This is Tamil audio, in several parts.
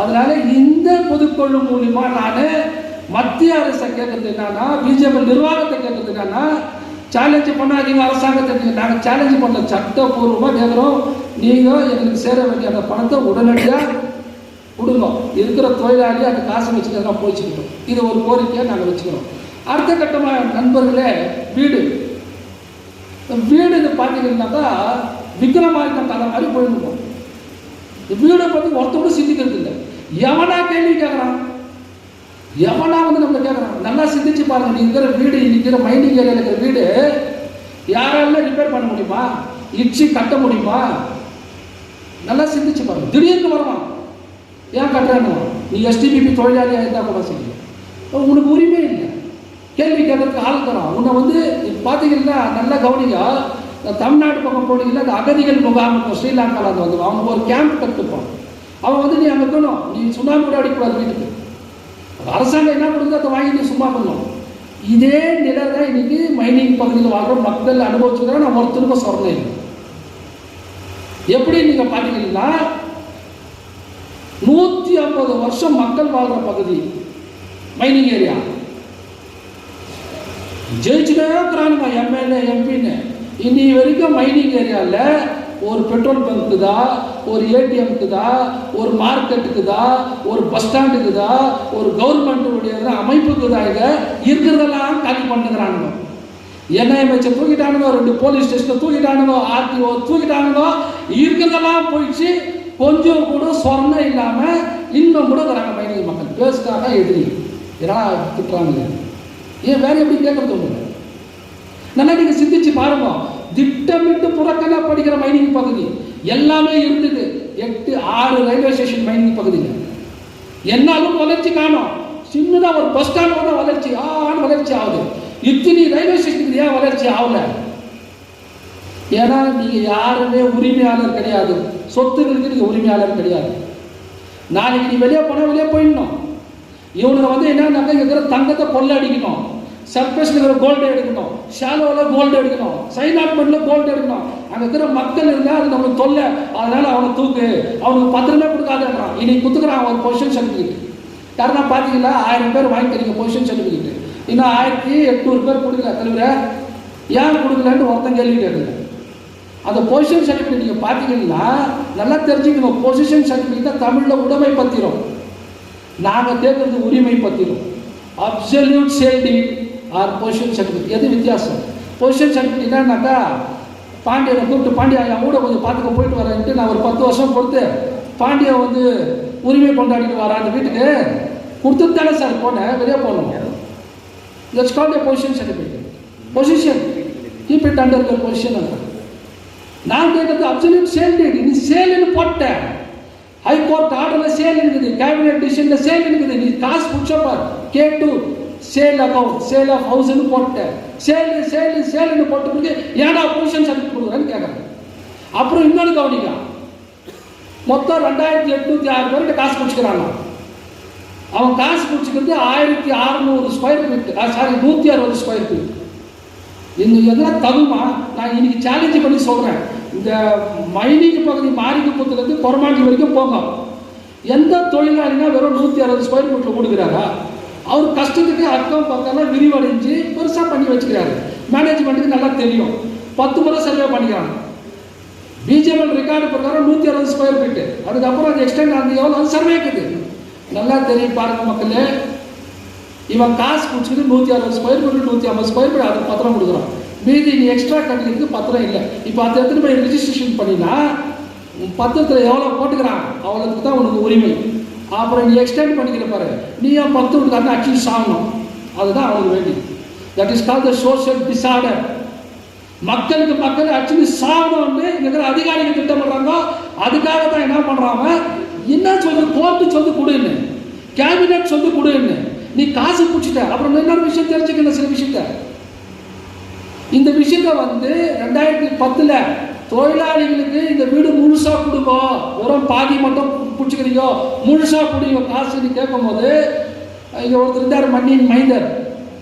அதனால இந்த பொதுக்குழு மூலியமா நான் மத்திய அரசை கேட்கறது என்னன்னா பிஜேபி நிர்வாகத்தை கேட்கறது என்னன்னா சேலஞ்ச் பண்ணாதீங்க அரசாங்கத்தை நாங்கள் சேலஞ்ச் பண்ண சட்டப்பூர்வமாக கேட்குறோம் நீங்கள் எங்களுக்கு சேர வேண்டிய அந்த பணத்தை உடனடியாக கொடுங்க. இருக்கிற தொழிலாளி அந்த காசை வச்சுக்கிறதா போய்ச்சிக்கிட்டோம். இது ஒரு கோரிக்கையை நாங்கள் வச்சுக்கிறோம். அடுத்த கட்டமாக நண்பர்களே வீடு. வீடு இது பார்த்தீங்கன்னாக்கா விக்ரமாதித்தன் கதை மாதிரி போயிருந்தோம் வீடை பற்றி ஒருத்தர் சிந்திக்கிறது இல்லை. எவனா கேள்வி கேட்குறான் எவனா வந்து நம்மளை கேட்குறான் நல்லா சிந்திச்சு பாருங்க நீ இருக்கிற வீடு இருக்கிற மைனிங் ஏரியாவில் இருக்கிற வீடு யாரால ரிப்பேர் பண்ண முடியுமா? இடிச்சு கட்ட முடியுமா? நல்லா சிந்திச்சு பாருங்க. திடீர்னு வருவான். ஏன் கட்டுறானு நீ எஸ்டிபிபி தொழிலாளியாக இருந்தால் கூட சரி. உனக்கு உரிமை இல்லை. கேள்வி கேட்கறதுக்கு ஆள் தரோம் உன்னை வந்து பார்த்தீங்கன்னா நல்லா கவனிங்க. தமிழ்நாடு பக்கம் போனீங்கன்னா அந்த அகதிகள் முகாம் இருக்கும் ஸ்ரீலங்காவில் அது வந்து அவங்க ஒரு கேம்ப் கற்றுப்பான் அவன் வந்து நீ அங்கே இருக்கணும். நீ சுண்ணாம்பு கூட அடிக்கூடாது வீட்டுக்கு. அரசாங்கம் என்ன கொடுக்குதோ அதை வாங்கி நீ சும்மா பண்ணணும் இதே நிலை தான் இன்னைக்கு மைனிங் பகுதியில் வாழ்கிற மக்கள் அனுபவிச்சுக்கிறேன் நான் ஒருத்தருக்கும் சொல்கிறேன் இல்லை எப்படி நீங்கள் பார்த்தீங்கன்னா நூற்றி ஐம்பது வருஷம் மக்கள் வாழ்கிற பகுதி மைனிங் ஏரியா ஜெயிச்சுட்டே இருக்கிறானுங்க எம்எல்ஏ எம்பின்னு இன்னி வரைக்கும் மைனிங் ஏரியாவில் ஒரு பெட்ரோல் பங்க்குதா ஒரு ஏடிஎம்க்குதா ஒரு மார்க்கெட்டுக்குதா ஒரு பஸ் ஸ்டாண்டுக்குதா ஒரு கவர்மெண்ட்டுடைய அமைப்புக்குதா இதை இருக்கிறதெல்லாம் காலி பண்ணுகிறானுங்க. என்ஐஎம்ஹெச்சை தூக்கிட்டானுங்க? ரெண்டு போலீஸ் ஸ்டேஷனை தூக்கிட்டானுங்க ஆர்டிஓ தூக்கிட்டானுங்க. இருக்கிறதெல்லாம் போயிடுச்சு. கொஞ்சம் கூட சொர்ணம் இல்லாமல் இன்னும் கூட வராங்க மைனிங் மக்கள். பேசுக்காக எதிரி. இதெல்லாம் திட்டுறாங்க ஏன் வேற எப்படி கேட்கறது உங்களுக்கு? நல்லா நீங்கள் சிந்திச்சு பாருங்க. திட்டமிட்டு புறக்கண படிக்கிற மைனிங் பகுதி எல்லாமே இருந்தது. எட்டு ஆறு ரயில்வே ஸ்டேஷன் மைனிங் பகுதியில். என்னாலும் வளர்ச்சி காணும். சின்னதாக ஒரு பஸ் ஸ்டாண்ட் கூட வளர்ச்சி ஆன்னு வளர்ச்சி ஆகுது. இத்தனை ரயில்வே ஸ்டேஷனுக்கு ஏன் வளர்ச்சி ஆகல? ஏன்னா நீங்க யாருமே உரிமையாளர் கிடையாது. சொத்துகளுக்கு நீங்க உரிமையாளர் கிடையாது. நாளைக்கு நீ வெளியே போனா வெளியே போயிடணும். இவனுங்க வந்து என்னன்னாக்கா இருக்கிற தங்கத்தை கொள்ள அடிக்கணும். சர்ஃபேஸ்ல இருக்கிற கோல்டு எடுக்கணும். ஷாலோவில் கோல்டு எடுக்கணும். சைனாட்மெண்ட்ல கோல்டு எடுக்கணும். அங்கே இருக்கிற மக்கள் இருந்தால் அது நம்மளுக்கு தொல்லை. அதனால அவனை தூக்கு. அவனுக்கு பத்திரமே கொடுக்காதுன்றான். இன்னைக்கு கொடுத்துக்கிறான் அவன் பொசிஷன் சர்டிஃபிகேட் யாருன்னா பார்த்தீங்களா ஆயிரம் பேர் வாங்கிக்கிறீங்க பொசிஷன் சர்டிஃபிகேட் இன்னும் ஆயிரத்தி எட்நூறு பேர் கொடுக்கல. தலைவர ஏன் கொடுக்கலன்னு ஒருத்தன் கேள்வி கேட்குது அந்த பொசிஷன் சர்டிஃபிகேட் நீங்கள் பார்த்தீங்கன்னா நல்லா தெரிஞ்சுக்கணும். பொசிஷன் சர்டிஃபிகேட் தமிழில் உடைமை பத்திரம். நாங்கள் தேர்ந்தது உரிமை பத்திரம். Absolute sale deed or possession certificate எது வித்தியாசம்? பொசிஷன் சர்டிஃபிகேட் என்னன்னாக்கா பாண்டியனை கூப்பிட்டு பாண்டியா என் கூட கொஞ்சம் பார்த்துக்க போயிட்டு வரேன்ட்டு நான் ஒரு பத்து வருஷம் கொடுத்து பாண்டியா வந்து உரிமை கொண்டாடிட்டு வரேன் அந்த வீட்டுக்கு கொடுத்துட்டு தானே சார் போனேன். வெளியே போகணும். That's call a possession certificate possession keep it under your possession நான் கேட்டது அப்சல்யூட் சேல் டேட் நீ போட்டேன். போட்ட ஹைகோர்ட் ஆர்டரில் சேல் இருக்குது. கேபினட் டிசிஷனில் சேல் இருக்குது. நீ காசு பிடிச்சப்பார் K to sale account sale of ஹவுஸ்னு போட்டுட்டேன். சேலு சேலு சேலுன்னு போட்ட பிறகு ஏன்டா பொசிஷன் சர்டிஃபிகேட் கொடுக்குறேன்னு கேட்குறேன் அப்புறம் இன்னொன்று கவனிங்க. மொத்தம் ரெண்டாயிரத்தி எட்நூத்தி ஆறு பேர்கிட்ட காசு பிடிச்சிக்கிறாங்க. அவன் காசு பிடிச்சிக்கிறது ஆயிரத்தி அறநூறு ஸ்கொயர் ஃபீட் சாரி நூற்றி அறுபது ஸ்கொயர் ஃபீட் இந்த இதெல்லாம் தகுமா? நான் இன்னைக்கு சேலஞ்சு பண்ணி சொல்கிறேன் இந்த மைனிங் பகுதி மாரிக்குப்பத்துலேருந்து கொரமாண்டி வரைக்கும் போங்க. எந்த தொழிலாளினா வெறும் நூற்றி அறுபது ஸ்கொயர் ஃபீட்டில் கொடுக்குறாரா அவர் கஷ்டத்துக்கு அக்கம் பக்கம்லாம் விரிவடைஞ்சு பெருசாக பண்ணி வச்சுக்கிறாரு. மேனேஜ்மெண்ட்டுக்கு நல்லா தெரியும். பத்து முறை சர்வே பண்ணிக்கிறாங்க. பிஜேபி ரெக்கார்டு பிரகாரம் நூற்றி அறுபது ஸ்கொயர் ஃபீட்டு அதுக்கப்புறம் அது எக்ஸ்டெண்ட் ஆகுது. எவ்வளோ அது சர்வே இருக்குது நல்லா தெரியும் பாருங்கள் மக்களே. இவன் காசு பிடிச்சிட்டு நூற்றி அறுபது ஸ்கொயர் ஃபீட் நூற்றி ஐம்பது ஸ்கொயர் ஃபீட் அது பத்திரம் கொடுக்குறான். மீதி நீ எக்ஸ்ட்ரா கட்டிக்கிறதுக்கு பத்திரம் இல்லை. இப்போ அது எடுத்துகிட்டு போய் ரிஜிஸ்ட்ரேஷன் பண்ணினா பத்திரத்தில் எவ்வளோ போட்டுக்கிறான்? அவ்வளோத்துக்கு தான் உனக்கு உரிமை. அப்புறம் நீ எக்ஸ்டெண்ட் பண்ணிக்கிற பாரு. நீ ஏன் பத்து வீட்டுக்காரன் அக்யூஸ் சாகணும்? அதுதான் அவனுக்கு வேண்டியது that is call the social disorder மக்களுக்கு மக்கள் ஆக்சுவலி சாகணும்னு இங்க இருக்கிற அதிகாரிகள் திட்டம் பண்ணுறாங்க அதுக்காக தான் என்ன பண்ணுறாங்க என்ன சொல்லு கோர்ட்டு சொல்லி கொடுன்னு. கேபினட் சொல்லி கொடுன்னு. நீ காசு பிடிச்சிட்ட. அப்புறம் இன்னொரு விஷயம் தெரிஞ்சுக்கணும் சில விஷயத்த. இந்த விஷயத்த வந்து ரெண்டாயிரத்தி பத்தில் தொழிலாளிகளுக்கு இந்த வீடு முழுசாக கொடுக்கும் வெறும் பாதி மட்டும் பிடிச்சிக்கிறீங்க முழுசாக பிடிங்க காசுன்னு கேட்கும்போது இங்கே ஒருத்தர் இருந்தார் மண்ணின் மைந்தர்.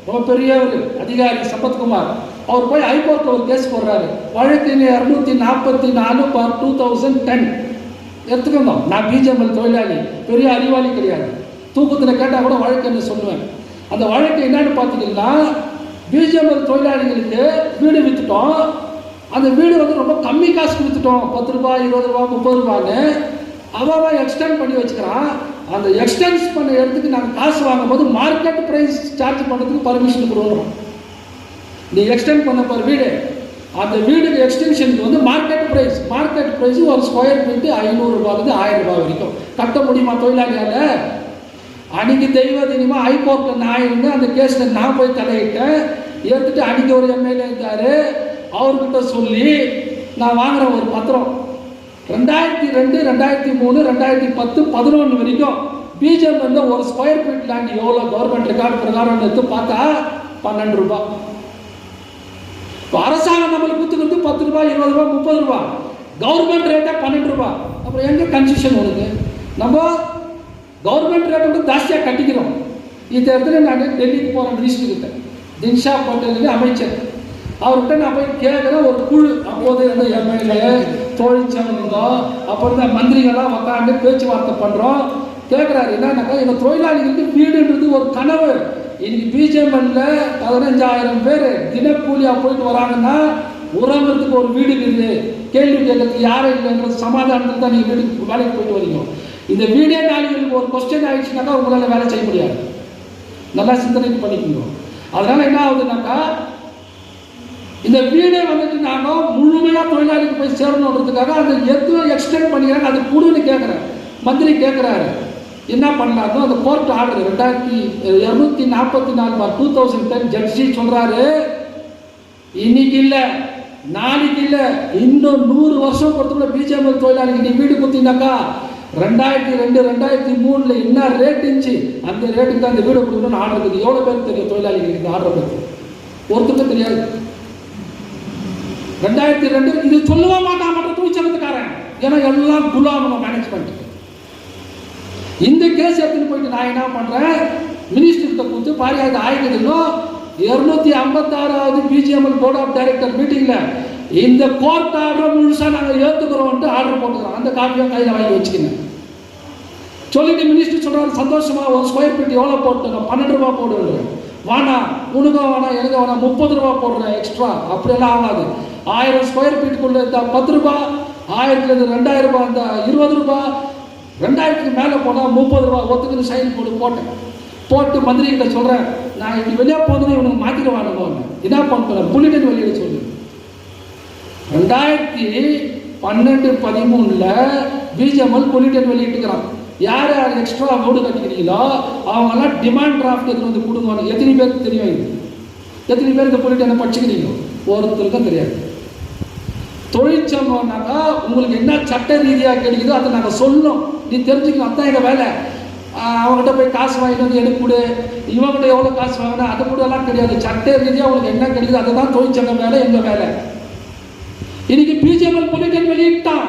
ரொம்ப பெரியவர் அதிகாரி சம்பத்குமார். அவர் போய் ஹைகோர்ட்டில் ஒரு கேஸ் போடுறாரு. வழக்கின் இரநூத்தி நாற்பத்தி நாலு பார் டூ தௌசண்ட் டென் எடுத்துக்கோங்க. நான் பிஜேஎம்எல் தொழிலாளி பெரிய அறிவாளி கிடையாது. தூக்கத்தில் கேட்டால் கூட வழக்குன்னு சொல்லுவேன். அந்த வழக்கு என்னன்னு பார்த்தீங்கன்னா பிஜேஎம்எல் தொழிலாளிகளுக்கு வீடு விற்றுட்டோம் அந்த வீடு வந்து ரொம்ப கம்மி காசுக்கு விற்றுட்டோம் பத்து ரூபாய் இருபது ரூபா முப்பது ரூபான்னு. அவன் எக்ஸ்டெண்ட் பண்ணி வச்சுக்கிறான். அந்த எக்ஸ்டென்ஸ் பண்ண இடத்துக்கு நாங்கள் காசு வாங்கும்போது மார்க்கெட் ப்ரைஸ் சார்ஜ் பண்ணுறதுக்கு பர்மிஷன் கொடுக்குறோம் நீ எக்ஸ்டெண்ட் பண்ண போகிற வீடு. அந்த வீடுக்கு எக்ஸ்டென்ஷனுக்கு வந்து மார்க்கெட் ப்ரைஸ் மார்க்கெட் ப்ரைஸ் ஒரு ஸ்கொயர் ஃபீட்டு ஐநூறுரூபாலேருந்து ஆயிரம் ரூபாய் வரைக்கும். கட்ட முடியுமா தொழிலாளியால் அன்னைக்கு தெய்வ தினமா ஹைகோர்ட்டில் நான் இருந்தேன். அந்த கேஸில் நான் போய் தலையிட்டேன். எடுத்துட்டு அன்னைக்கு ஒரு எம்எல்ஏ இருந்தார் அவர்கிட்ட சொல்லி நான் வாங்குகிறேன் ஒரு பத்திரம். ரெண்டாயிரத்தி ரெண்டு ரெண்டாயிரத்தி மூணு ரெண்டாயிரத்தி பத்து பதினொன்று வரைக்கும் பிஜேபி வந்து ஒரு ஸ்கொயர் ஃபீட் லேண்ட் எவ்வளோ கவர்மெண்ட் ரெக்கார்டு பிரகாரம் எடுத்து பார்த்தா பன்னெண்டு ரூபாய் இப்போ அரசாங்கம் நம்மளுக்கு கொடுத்துக்கிறது பத்து ரூபாய் இருபது ரூபாய் முப்பது ரூபாய் கவர்மெண்ட் ரேட்டாக பன்னெண்டு ரூபாய் அப்புறம் எங்கே கன்செஷன் வருது? நம்ம கவர்மெண்ட் ரேட்டை வந்து ஜாஸ்தியாக கட்டிக்கிறோம். இந்த இடத்துல நான் டெல்லிக்கு போகிறேன் மினிஸ்டர்கிட்ட தின்ஷா பட்டேல் அமைச்சர். அவர்கிட்ட நான் போய் கேட்குறேன் ஒரு குழு. அப்போது இருந்த எம்எல்ஏ தொழிற்சங்கங்க அப்புறம் இருந்த மந்திரிகள்லாம் உட்காந்து பேச்சுவார்த்தை பண்ணுறோம் கேட்குறாரு என்னன்னாக்கா எங்கள் தொழிலாளிகளுக்கு வீடுன்றது ஒரு கனவு. இன்னைக்கு பிஜேபியில் பதினஞ்சாயிரம் பேர் தினக்கூலியாக போயிட்டு வராங்கன்னா உறவுறதுக்கு ஒரு வீடு இருக்குது. கேள்வி கேட்கறதுக்கு யாரும் இல்லைங்கிறது சமாதானத்தில் தான் நீங்கள் வீட்டுக்கு வேலைக்கு போயிட்டு வரீங்க. இந்த வீடியோ நாளிகளுக்கு ஒரு கொஸ்டின் ஆயிடுச்சுனாக்கா உங்களால் வேலை செய்ய முடியாது. நல்லா சிந்தனை பண்ணிக்கணும் அதனால் என்ன ஆகுதுனாக்கா இந்த வீடே வந்துட்டு நாங்கள் முழுமையாக தொழிலாளிக்கு போய் சேரணுன்றதுக்காக அதை எத்தனை எக்ஸ்டெண்ட் பண்ணிக்கிறாங்க அது கொடுன்னு கேட்குறேன் மந்திரி கேட்குறாரு என்ன பண்ணலாமோ அந்த கோர்ட் ஆர்டர் ரெண்டாயிரத்தி இரநூத்தி நாற்பத்தி நாலு for two thousand ten judge சொல்கிறாரு இன்னைக்கு இல்லை நாளைக்கு இல்லை இன்னும் நூறு வருஷம் பொறுத்தவரை பிஜேபி தொழிலாளிக்கு நீ வீடு குத்தினாக்கா ரெண்டாயிரத்தி ரெண்டு ரெண்டாயிரத்தி மூணில் என்ன ரேட் இருந்துச்சு? அந்த ரேட்டுக்கு தான் அந்த வீடு கொடுக்கணும்னு ஆர்டர் இருக்குது எவ்வளோ பேருக்கு தெரியும்? தொழிலாளிகளுக்கு இந்த ஆர்டர் பற்றி ஒருத்தருக்கும் தெரியாது. ரெண்டாயிரத்தி ரெண்டு இது சொல்லவே மாட்டான் மற்ற தொழிற்சங்கத்துக்காரன் ஏன்னா எல்லாம் குலாம மேனேஜ்மெண்ட் இந்த கேஸ் எடுத்துன்னு போயிட்டு நான் என்ன பண்ணுறேன் மினிஸ்டர்கிட்ட கொடுத்து பாரி ஆயிடுதுன்னோ இருநூத்தி ஐம்பத்தாறாவது பிஜிஎம்எல் போர்ட் ஆஃப் டைரக்டர் மீட்டிங்கில் இந்த கோர்ட் ஆர்டர் முழுசாக நாங்கள் ஏற்றுக்கிறோம்ன்ட்டு ஆர்டர் போட்டுக்கிறோம். அந்த காப்பியை கையில் வாங்கி வச்சுக்கங்க. சொல்லிட்டு மினிஸ்டர் சொல்றாரு சந்தோஷமா ஒரு ஸ்கொயர் ஃபீட் எவ்வளோ போட்டு பன்னெண்டு ரூபா போடுவேன் வானா உனக்கும் வேணாம் எனக்கு வேணாம் முப்பது ரூபா போடுறேன் எக்ஸ்ட்ரா அப்படியெல்லாம் ஆகாது. ஆயிரம் ஸ்கொயர் ஃபீட்டுக்குள்ளே இருந்தால் பத்து ரூபா ஆயிரத்துலேருந்து ரெண்டாயிரம் ரூபாய் இருந்தால் இருபது ரூபா ரெண்டாயிரத்துக்கு மேலே போனால் முப்பது ரூபா ஒத்துக்குன்னு சைன் போட்டு போட்டேன். போட்டு மந்திரிகிட்ட சொல்கிறேன் நான் இப்படி வெளியே போனது இவனுக்கு மாற்றிடுவானுங்க என்ன பண்ணுறேன் புள்ளிட்டு வெளியிட சொல்லு. ரெண்டாயிரத்தி பன்னெண்டு பதிமூணில் பிஜிஎம்எல் புள்ளிடன் வெளியிட்டுக்கிறான். யார் யார் எக்ஸ்ட்ரா ஓடு கட்டிக்கிறீங்களோ அவங்கெல்லாம் டிமாண்ட் டிராஃப்ட் எடுத்துட்டு வந்து கொடுங்க. எத்தனை பேருக்கு தெரியும் இது? எத்தனை பேர் இந்த புள்ளிட்டனை படிச்சுக்கிறீங்க? ஒருத்தருக்கும் தெரியாது. தொழிற்சங்கம்னாக்கா உங்களுக்கு என்ன சட்ட ரீதியாக கிடைக்குதோ அதை நாங்கள் சொல்லணும். நீ தெரிஞ்சுக்கணும் அதான் எங்கள் வேலை. அவங்ககிட்ட போய் காசு வாங்கிட்டு வந்து எடுக்கூடு இவங்ககிட்ட எவ்வளோ காசு வாங்கினா அது கூட எல்லாம் கிடையாது. சட்ட ரீதியாக உங்களுக்கு என்ன கிடைக்குது அதுதான் தொழிற்சங்கம் வேலை எங்கள் வேலை. இன்னைக்கு பிஜேபி பொலிட்டன் வெளியிட்டான்.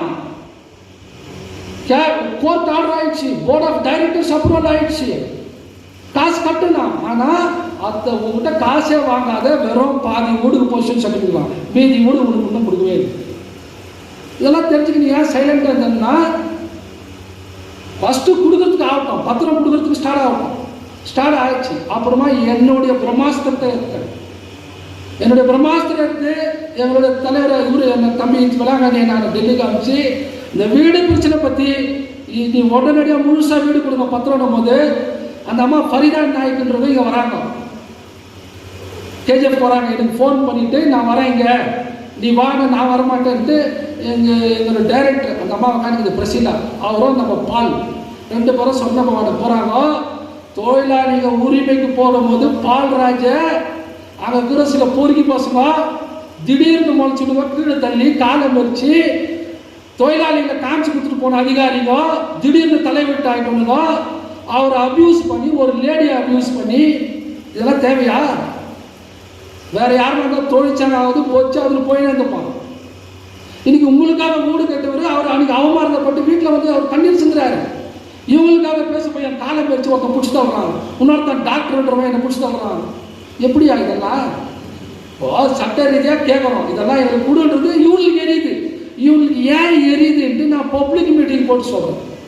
கோர்ட் ஆர்டர் ஆயிடுச்சு. போர்ட் ஆஃப் டைரக்டர்ஸ் அப்ரூவல் ஆயிடுச்சு. காசு கட்டலாம் ஆனால் அந்த உங்ககிட்ட காசே வாங்காத வெறும் பாதி வீடுக்கு பொசிஷன் சர்டிஃபிகேட் மீதி வீடு உங்களுக்கு இன்னும் கொடுக்கவே இல்லை. இதெல்லாம் தெரிஞ்சுக்கணும் ஏன் சைலண்டாக இருந்தேன்னா ஃபஸ்ட்டு கொடுக்கறதுக்கு ஆகட்டும் பத்திரம் கொடுக்கறதுக்கு ஸ்டார்ட் ஆகட்டும். ஸ்டார்ட் ஆயிடுச்சு. அப்புறமா என்னுடைய பிரம்மாஸ்திரத்தை எடுத்தேன். என்னுடைய பிரம்மாஸ்திரம் எடுத்து எங்களுடைய தலைவர் இவரு என்ன தம்பி விளாங்கண்ணியை நான் டெல்லிக்கு அனுப்பிச்சு இந்த வீடு பிரச்சனை பற்றி நீ உடனடியாக முழுசாக வீடு கொடுங்க பத்திரம் போது அந்த அம்மா ஃபரிதா நாயக்குன்றது இங்கே வராங்க. கேஜிஎஃப் போகிறாங்க எனக்கு ஃபோன் பண்ணிவிட்டு நான் வரேன் இங்கே. நீ வாங்க நான் வரமாட்டேன்ட்டு எங்கள் எங்களோட டைரக்டர் அந்த அம்மா உட்காந்துக்குது பிரசிலா அவரும் நம்ம பால். ரெண்டு பேரும் சொந்த மாவட்ட போகிறாங்க தொழிலாளிகள் உரிமைக்கு போடும்போது பால்ராஜ அங்கே இருக்கிற சில பொறுக்கி பசங்க திடீர்னு முளைச்சிடுங்க கீழே தள்ளி காலை மறிச்சு தொழிலாளிகளை காமிச்சு கொடுத்துட்டு போன அதிகாரிங்க திடீர்னு தலைவிட்டு அவரை அப்யூஸ் பண்ணி ஒரு லேடியை அப்யூஸ் பண்ணி இதெல்லாம் தேவையா? வேற யாரும் இருந்தால் தொழிற்சங்காவது போச்சு அதில் போயினே இருந்துப்பான் இன்னைக்கு உங்களுக்காக வீடு கட்டவர் அவர் அன்னைக்கு அவமானப்பட்டு வீட்டில் வந்து அவர் கண்ணீர் சிந்துறாரு. இவங்களுக்காக பேச போய் என் காலை பேச்சு ஒருத்தன் பிடிச்சி தள்ளுறான். இன்னொருத்தன் டாக்டர்ன்றவன் என்னை பிடிச்சி தள்ளுறான். எப்படியா இதெல்லாம்? ஓ சட்ட ரீதியாக கேட்குறோம் இதெல்லாம் எனக்கு கொடுன்றது இவங்களுக்கு எரியுது. இவங்களுக்கு ஏன் எரியுதுன்ட்டு நான் பப்ளிக் மீட்டிங் போட்டு சொல்கிறேன்